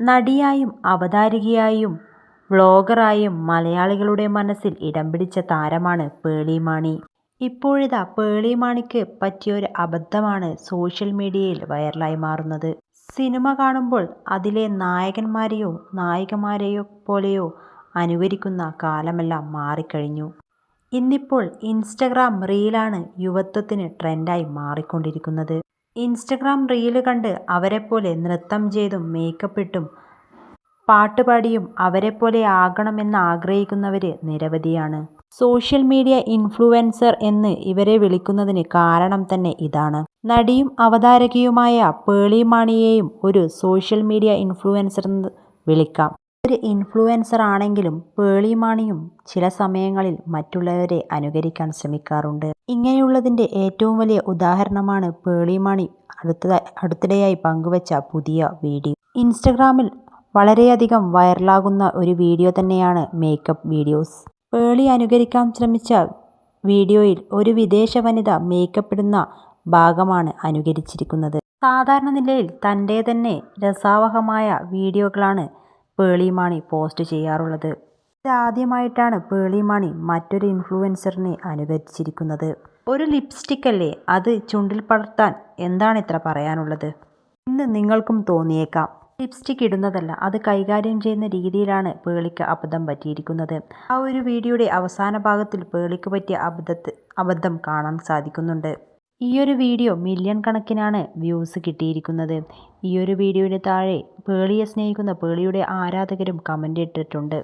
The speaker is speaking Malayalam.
നടിയായും അവതാരികയായും വ്ളോഗറായും മലയാളികളുടെ മനസ്സിൽ ഇടം പിടിച്ച താരമാണ് പേളി മാണി. ഇപ്പോഴിതാ പേളി മാണിക്ക് പറ്റിയൊരു അബദ്ധമാണ് സോഷ്യൽ മീഡിയയിൽ വൈറലായി മാറുന്നത്. സിനിമ കാണുമ്പോൾ അതിലെ നായകന്മാരെയോ നായികമാരെയോ പോലെയോ അനുകരിക്കുന്ന കാലമെല്ലാം മാറിക്കഴിഞ്ഞു. ഇന്നിപ്പോൾ ഇൻസ്റ്റഗ്രാം റീലാണ് യുവത്വത്തിന് ട്രെൻഡായി മാറിക്കൊണ്ടിരിക്കുന്നത്. ഇൻസ്റ്റഗ്രാം റീൽ കണ്ട് അവരെപ്പോലെ നൃത്തം ചെയ്തും മേക്കപ്പിട്ടും പാട്ടുപാടിയും അവരെപ്പോലെ ആകണമെന്ന് ആഗ്രഹിക്കുന്നവർ നിരവധിയാണ്. സോഷ്യൽ മീഡിയ ഇൻഫ്ലുവൻസർ എന്ന് ഇവരെ വിളിക്കുന്നതിന് കാരണം തന്നെ ഇതാണ്. നടിയും അവതാരകയുമായ പേളി മാണിയെയും ഒരു സോഷ്യൽ മീഡിയ ഇൻഫ്ലുവൻസർ എന്ന് വിളിക്കാം. ഒരു ഇൻഫ്ലുവൻസർ ആണെങ്കിലും പേളി മാണിയും ചില സമയങ്ങളിൽ മറ്റുള്ളവരെ അനുകരിക്കാൻ ശ്രമിക്കാറുണ്ട്. ഇങ്ങനെയുള്ളതിന്റെ ഏറ്റവും വലിയ ഉദാഹരണമാണ് പേളി മാണി അടുത്ത അടുത്തിടെയായി പങ്കുവച്ച പുതിയ വീഡിയോ. ഇൻസ്റ്റഗ്രാമിൽ വളരെയധികം വൈറലാകുന്ന ഒരു വീഡിയോ തന്നെയാണ് മേക്കപ്പ് വീഡിയോസ്. പേളി അനുകരിക്കാൻ ശ്രമിച്ച വീഡിയോയിൽ ഒരു വിദേശ വനിത മേക്കപ്പ് ഇടുന്ന ഭാഗമാണ് അനുകരിച്ചിരിക്കുന്നത്. സാധാരണ നിലയിൽ തന്റെ തന്നെ രസാവഹമായ വീഡിയോകളാണ് പേളി മാണി പോസ്റ്റ് ചെയ്യാറുള്ളത്. ഇതാദ്യമായിട്ടാണ് പേളി മാണി മറ്റൊരു ഇൻഫ്ലുവൻസറിനെ അനുകരിച്ചിരിക്കുന്നത്. ഒരു ലിപ്സ്റ്റിക് അല്ലേ അത് ചുണ്ടിൽ പടർത്താൻ? എന്താണ് ഇത്ര പറയാനുള്ളത്? ഇന്ന് നിങ്ങൾക്കും തോന്നിയേക്കാം. ലിപ്സ്റ്റിക് ഇടുന്നതല്ല അത് കൈകാര്യം ചെയ്യുന്ന രീതിയിലാണ് പേളിക്ക് അബദ്ധം പറ്റിയിരിക്കുന്നത്. ആ ഒരു വീഡിയോയുടെ അവസാന ഭാഗത്തിൽ പേളിക്ക് പറ്റിയ അബദ്ധത്ത് അബദ്ധം കാണാൻ സാധിക്കുന്നുണ്ട്. ഈയൊരു വീഡിയോ മില്യൺ കണക്കിനാണ് വ്യൂസ് കിട്ടിയിരിക്കുന്നത്. ഈ ഒരു വീഡിയോയുടെ താഴെ പേളിയെ സ്നേഹിക്കുന്ന പേളിയുടെ ആരാധകരും കമന്റ് ഇട്ടിട്ടുണ്ട്.